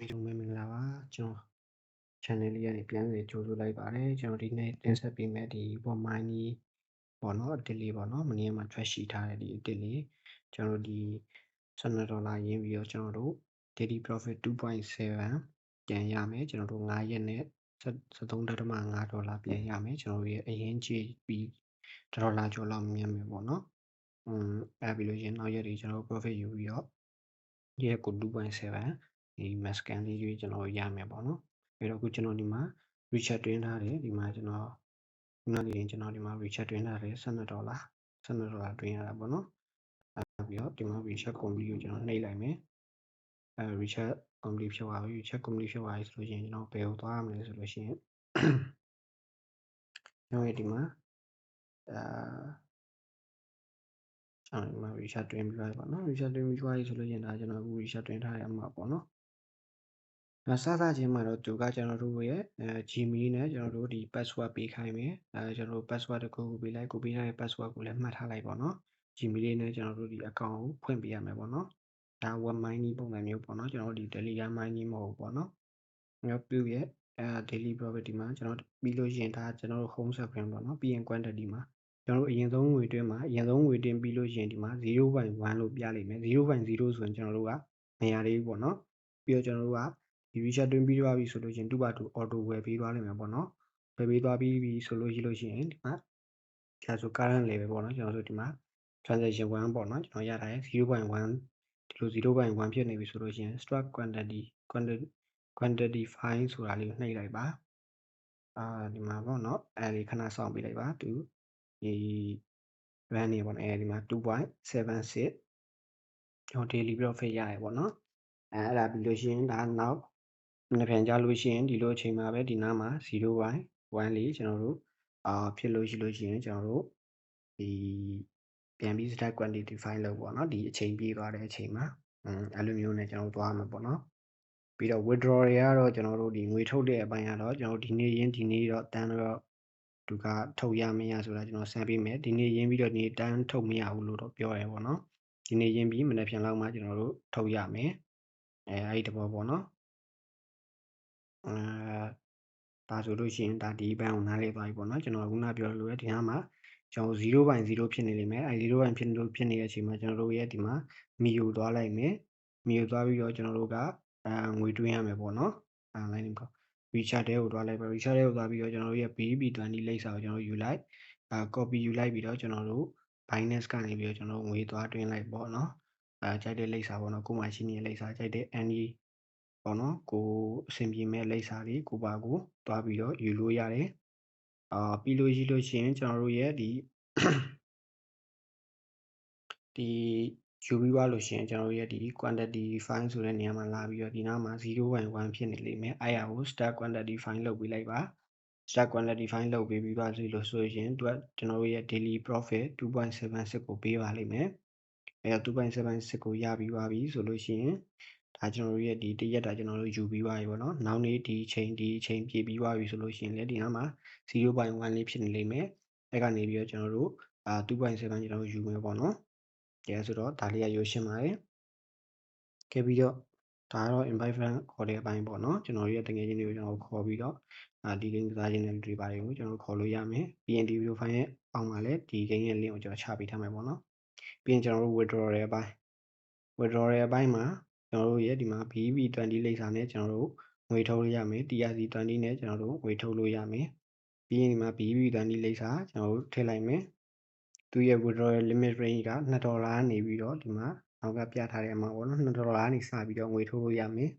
ဗီဒီယိုမဲ့မင်္ဂလာပါကျွန်တော် channel လေးကနေပြန်လည်ကြိုဆိုလိုက်ပါတယ်ကျွန်တော်ဒီနေ့တင်ဆက်ပေးမယ့်ဒီ web mining ပေါ့နော်အတစ်လေးပေါ့နော်မနေ့ကမှ trash ရှိထားတဲ့ဒီအတစ်လေးကျွန်တော်ဒီ12ဒေါ်လာရင်းပြီးတော့ကျွန်တော်တို့ daily profit 2.7ပြန်ရမယ်ကျွန်တော်တို့9ရက်နဲ့73.5ဒေါ်လာပြန်ရမယ်ကျွန်တော်တို့ရဲ့အရင်ကြည့်ပြီးဒေါ်လာကျော်လောက်မြင်မယ်ပေါ့နော်อืมအဲပြီးလို့ရင်နောက်ရက်တွေကျွန်တော် profit ယူပြီးတော့ရက်ကို2.7 ဒီ mask scan လေးတွေကျွန်တော်ရမယ်ပေါ့နော်အဲ့တော့အခုကျွန်တော်ဒီမှာ recharge တွင်းထားတယ်ဒီမှာကျွန်တော်ခုနလေးကျွန်တော်ဒီမှာ recharge တွင်းထားတယ်12ဒေါ်လာ12ဒေါ်လာတွင်းရတာပေါ့နော်အဲပြီးတော့ဒီမှာ recharge complete ကိုကျွန်တော်နှိပ်လိုက်မယ်အဲ recharge complete ဖြစ်သွားပြီ recharge complete ဖြစ်သွားပြီဆိုလို့ရှိရင်ကျွန်တော်ဘယ်ကိုသွားရမလဲဆိုလို့ရှိရင်ကျွန်တော်ဒီမှာအာကျွန်တော်ဒီမှာ recharge တွင်းပြီးသွားပြီပေါ့နော် recharge တွင်းပြီးသွားပြီဆိုလို့ရှိရင်ဒါကျွန်တော်အခု recharge တွင်းထားရမှာပေါ့နော်အဲ စစချင်းမှာတော့သူကကျွန်တော်တို့ရဲ့အဲ Gmail နဲ့ကျွန်တော်တို့ဒီ password ပေးခိုင်းမယ်အဲကျွန်တော်တို့ password တစ်ခုခုပေးလိုက်ကိုပေးထားတဲ့ password ကိုလည်းမှတ်ထားလိုက်ပေါ့နော် Gmail လေးနဲ့ကျွန်တော်တို့ဒီ account ကိုဖွင့်ပေးရမယ်ပေါ့နော်ဒါ web mining ပုံစံမျိုးပေါ့နော်ကျွန်တော်တို့ဒီ Telegram mining မဟုတ်ဘူးပေါ့နော်မျိုးပြုရဲ့အဲ daily property မှာကျွန်တော်ပြီးလို့ရှိရင်ဒါကျွန်တော်တို့ home screen ပေါ့နော်ပြီးရင် quantity မှာကျွန်တော်တို့အရင်ဆုံးငွေတွင်းမှာအရင်ဆုံးငွေတင်ပြီးလို့ရှိရင်ဒီမှာ0.1လို့ပြလိုက်မယ်0.0ဆိုရင်ကျွန်တော်တို့ကမရသေးဘူးပေါ့နော်ပြီးတော့ကျွန်တော်တို့က ဒီ reset တွင်းပြီးသွားပြီဆိုလို့ရှိရင်သူ့ဘာသူ auto ဝယ်ပေးသွားလိမ့်မယ်ပေါ့နော်ဝယ်ပေးသွားပြီးပြီဆိုလို့ရှိလို့ရှိရင်ဒီမှာဒါဆို current level ပေါ့နော်ကျွန်တော်တို့ဒီမှာ transaction 1ပေါ့နော်ကျွန်တော်ရတာရဲ့0.1ဒီလို0.1ဖြစ်နေပြီဆိုလို့ရှိရင် struck quantity quantity quantity file ဆိုတာလေးကိုနှိပ်လိုက်ပါအာဒီမှာပေါ့နော်အဲဒီခဏစောင့်ပေးလိုက်ပါသူဒီ run နေပေါ့နော်အဲဒီမှာ2.76ကျွန်တော် daily profit ရရပေါ့နော်အဲအဲ့ဒါပြီးလို့ရှိရင်ဒါနောက် နှစ်ပြန်ကြလို့ရှိရင်ဒီလိုအချိန်မှာပဲဒီနားမှာ0.1လေးကျွန်တော်တို့အာဖြစ်လို့ရှိလို့ရှိရင်ကျွန်တော်တို့ဒီပြန်ပြီး stack quantity file လို့ပေါ့နော်ဒီအချိန်ပြေးသွားတဲ့အချိန်မှာอืมအဲ့လိုမျိုးနဲ့ကျွန်တော်တို့သွားမှာပေါ့နော်ပြီးတော့ withdraw တွေကတော့ကျွန်တော်တို့ဒီငွေထုတ်တဲ့အပိုင်းကတော့ကျွန်တော်ဒီနေ့ရင်းဒီနေ့တော့တန်းတော့သူကထုတ်ရမရဆိုတာကျွန်တော်ဆန်းပေးမယ်ဒီနေ့ရင်းပြီးတော့ဒီတန်းထုတ်မရဘူးလို့တော့ပြောရဲပေါ့နော်ဒီနေ့ရင်းပြီးမနေ့ပြန်လောက်မှကျွန်တော်တို့ထုတ်ရမယ်အဲအဲ့ဒီတဘောပေါ့နော် အဲဒါဆိုလို့ရှိရင်ဒါဒီဘန်းကိုနားလေသွားပြီပေါ့နော်ကျွန်တော်ခုနပြောလို့ရဒီနားမှာကျွန်တော်0.0ဖြစ်နေလိမ့်မယ်အဲ0.0ဖြစ်လို့ဖြစ်နေတဲ့အချိန်မှာကျွန်တော်တို့ရဲ့ဒီမှာမီယိုသွားလိုက်မယ်မီယိုသွားပြီးတော့ကျွန်တော်တို့ကအဲငွေတွင်းရမယ်ပေါ့နော်အဲ line ကို recharge တဲကိုသွားလိုက်ပါ recharge တဲကိုသွားပြီးတော့ကျွန်တော်တို့ရဲ့ BB20 လိပ်စာကိုကျွန်တော်ယူလိုက်အဲ copy ယူလိုက်ပြီးတော့ကျွန်တော်တို့ Binance ကနေပြီးတော့ကျွန်တော်ငွေသွားတွင်းလိုက်ပေါ့နော်အဲကြိုက်တဲ့လိပ်စာပေါ့နော်ကိုမှရှိနေတဲ့လိပ်စာကြိုက်တဲ့ any ပေါ့နော်ကိုအဆင်ပြေမဲ့လိပ်စာလေးကိုပါကိုသွားပြီးတော့ယူလို့ရတယ်အာပြီးလို့ရှိလို့ရှိရင်ကျွန်တော်တို့ရဲ့ဒီဒီယူပြီးသွားလို့ရှိရင်ကျွန်တော်တို့ရဲ့ဒီ quantity file ဆိုတဲ့နေရာမှာလာပြီးတော့ဒီနားမှာ0.1ဖြစ်နေလိမ့်မယ်အဲ့ရကို start quantity file လုပ်ပေးလိုက်ပါ start quantity file လုပ်ပေးပြီးပါဆိုလို့ဆိုရင်သူကကျွန်တော်တို့ရဲ့ daily profit 2.76ကိုပေးပါလိမ့်မယ်အဲ့တော့2.76ကိုရပြီးပါပြီဆိုလို့ရှိရင် ဒါကျွန်တော်တို့ရဲ့ဒီတရက်တာကျွန်တော်တို့ယူပြီးပါပြီပေါ့နော်နောက်နေ့ဒီချိန်ဒီချိန်ပြည့်ပြီးပါပြီဆိုလို့ရှိရင်လည်းဒီနားမှာ0.1လေးဖြစ်နေလိမ့်မယ်အဲ့ကနေပြီးတော့ကျွန်တော်တို့အာ2.7ကျွန်တော်တို့ယူမယ်ပေါ့နော်ကဲဆိုတော့ဒါလေးကရိုးရှင်းပါတယ်ကဲပြီးတော့ဒါကတော့ invite friend ခေါ်တဲ့အပိုင်းပေါ့နော်ကျွန်တော်တို့ရဲ့တကယ်ချင်းတွေကိုကျွန်တော်ခေါ်ပြီးတော့အာဒီ link စားခြင်းတဲ့လူတွေပါတယ်ကိုကျွန်တော်ခေါ်လို့ရမယ်ပြီးရင်ဒီ video file ရဲ့အောက်မှာလည်းဒီ game ရဲ့ link ကိုကျွန်တော်ချပေးထားမယ်ပေါ့နော်ပြီးရင်ကျွန်တော်တို့ withdraw ရဲ့အပိုင်း withdraw ရဲ့အပိုင်းမှာ ကျွန်တော်တို့ရဲ့ဒီမှာ BB20 လိပ်စာနဲ့ကျွန်တော်တို့ငွေထုတ်လို့ရမယ် TRC20 နဲ့ကျွန်တော်တို့ငွေထုတ်လို့ရမယ်ပြီးရင်ဒီမှာ BB20 လိပ်စာကျွန်တော်တို့ထည့်လိုက်မယ်သူရဲ့ withdrawal limit range က2ဒေါ်လာနေပြီးတော့ဒီမှာနောက်ကပြထားတဲ့အမှာပေါ့နော်2ဒေါ်လာနေစပြီးတော့ငွေထုတ်လို့ရမယ်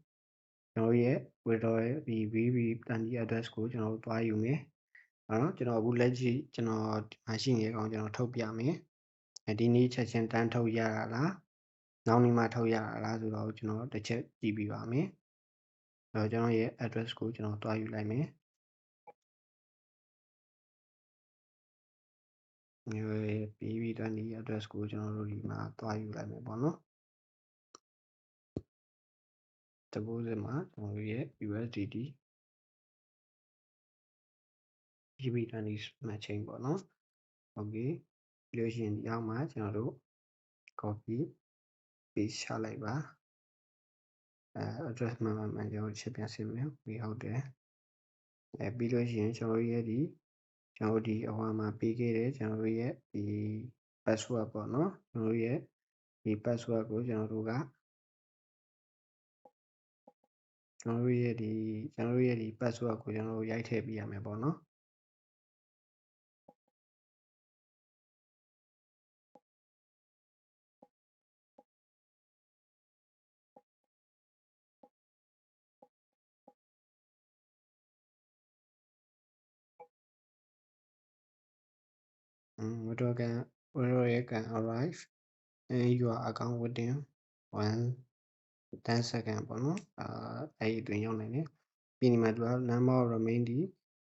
ကျွန်တော်ရဲ့ withdrawal ဒီ VB တန်ဒီ address ကိုကျွန်တော်တို့သွားယူမယ်နော်ကျွန်တော်အခုလက်ရှိကျွန်တော်ဒီမှာရှိနေကောင်ကျွန်တော်ထုတ်ပြမယ်အဲဒီနေ့ချက်ချင်းတန်းထုတ်ရတာလား နောက်နေ့မှထုတ်ရတာလားဆိုတော့ကျွန်တော်တစ်ချက်ကြည့်ပြီးပါမယ်အဲတော့ကျွန်တော်ရဲ့ address ကိုကျွန်တော်သွားယူလိုက်မယ်မျိုးရဲ့ BB20 address ကိုကျွန်တော်တို့ဒီမှာသွားယူလိုက်မယ်ပေါ့နော် deposit မှာကျွန်တော်တို့ရဲ့ USDT BB20 matching ပေါ့နော် okay ပြီးလို့ရှိရင်ဒီအောက်မှာကျွန်တော်တို့ copy paste ချလိုက်ပါအဲ address မှန်မှန်မှန်ကျွန်တော်ချက်ပြန်စစ်မယ်ဝေဟုတ်တယ်အဲပြီးလို့ရှိရင်ကျွန်တော်ရဲ့ဒီကျွန်တော်ဒီအဟွာမှာပေးခဲ့တဲ့ကျွန်တော်ရဲ့ဒီ password ပေါ့နော်ကျွန်တော်ရဲ့ဒီ password ကိုကျွန်တော်တို့ကကျွန်တော်ရဲ့ဒီကျွန်တော်ရဲ့ဒီ password ကိုကျွန်တော်တို့ရိုက်ထည့်ပေးရမယ်ပေါ့နော် อืม withdraw can withdraw can arrive in your account within 1 10 second ပေါ့နော်အာအဲ့ဒီအတွင်းရောက်နိုင်တယ်ပြီးနေမှာသူက number of remain ဒီ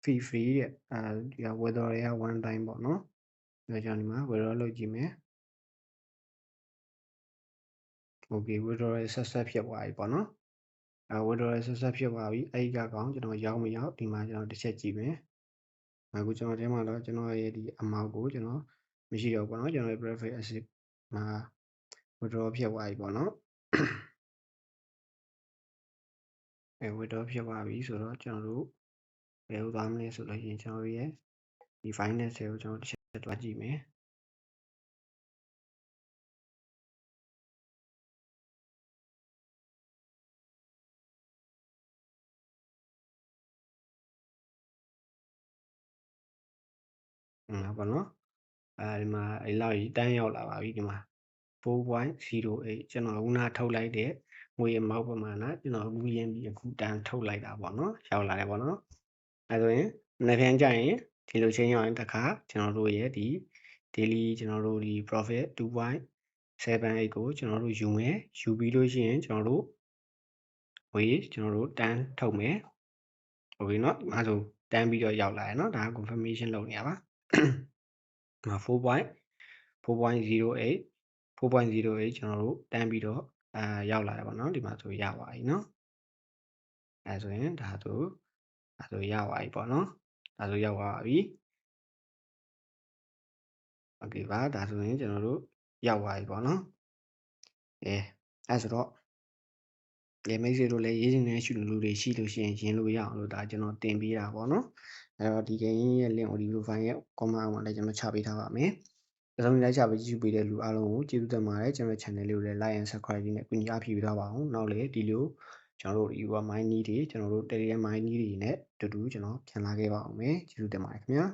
fee free တဲ့အာဒီက withdraw တွေက one time ပေါ့နော်ဒါကြောင့်ဒီမှာ withdraw လုပ်ကြည့်မယ် okay withdraw ရဲ့ success ဖြစ်သွားပြီပေါ့နော်အဲ withdraw ရဲ့ success ဖြစ်သွားပြီအဲ့ဒီကကောင်ကျွန်တော်ရောက်မရောက်ဒီမှာကျွန်တော်တစ်ချက်ကြည့်မယ် အခုကျွန်တော်ထဲမှာတော့ကျွန်တော်ရဲ့ဒီ amount ကိုကျွန်တော်မရှိတော့ဘူးပေါ့နော်ကျွန်တော်ရဲ့ private asset မှာ withdraw ဖြစ်သွားပြီပေါ့နော်အဲ withdraw ဖြစ်သွားပြီဆိုတော့ကျွန်တော်တို့ဘယ်လိုသွားမလဲဆိုလို့ရှိရင်ကျွန်တော်ရဲ့ဒီ finance ကိုကျွန်တော်တစ်ချက်တွားကြည့်မယ် ဟုတ်ပါနော်အဲဒီမှာအဲလောက်ကြီးတန်းရောက်လာပါပြီဒီမှာ4.08ကျွန်တော်ခုနထုတ်လိုက်တဲ့ငွေအမောက်ပမာဏကျွန်တော်အခုရင်းပြီးအခုတန်းထုတ်လိုက်တာပေါ့နော်ရောက်လာတယ်ပေါ့နော်အဲဆိုရင်နှစ်ပြန်ကြရင်ဒီလိုချင်းရောက်ရင်တခါကျွန်တော်တို့ရဲ့ဒီ daily ကျွန်တော်တို့ဒီ profit 2.78ကိုကျွန်တော်တို့ယူမယ်ယူပြီးလို့ရှိရင်ကျွန်တော်တို့ဝေးကျွန်တော်တို့တန်းထုတ်မယ်ဟုတ်ပြီเนาะအဲဆိုတန်းပြီးတော့ရောက်လာရယ်เนาะဒါက confirmation လုပ်နေရပါ 4.4.08 4.08ကျွန်တော်တို့တန်းပြီးတော့အာရောက်လာတယ်ပေါ့နော်ဒီမှာဆိုရပါပြီเนาะအဲဆိုရင်ဒါဆိုဒါဆိုရပါပြီပေါ့နော်ဒါဆိုရောက်ပါပြီโอเคပါဒါဆိုရင်ကျွန်တော်တို့ရောက်ပါပြီပေါ့နော်အဲအဲဆိုတော့ ရေမိတ်ဆွေတို့လည်းရေးချင်တဲ့ရှုလူတွေရှိလို့ရှိရင်ရင်လို့ရအောင်လို့ဒါကျွန်တော်တင်ပေးတာပေါ့နော်အဲတော့ဒီ game ရဲ့ link audio file ရဲ့ comment အောက်မှာလည်းကျွန်တော်ချပေးထားပါမယ်အဆုံးလိုက်ချပေးကြည့်ပေးတဲ့လူအားလုံးကိုကျေးဇူးတင်ပါတယ်ကျွန်တော် channel လေးကိုလည်း like and subscribe နဲ့ကူညီအားဖြည့်ပေးထားပါအောင်နောက်လည်းဒီလိုကျွန်တော်တို့ UR mine need တွေကျွန်တော်တို့ Telegram mine need တွေနဲ့တူတူကျွန်တော်ပြန်လာခဲ့ပါအောင်မယ်ကျေးဇူးတင်ပါတယ်ခင်ဗျာ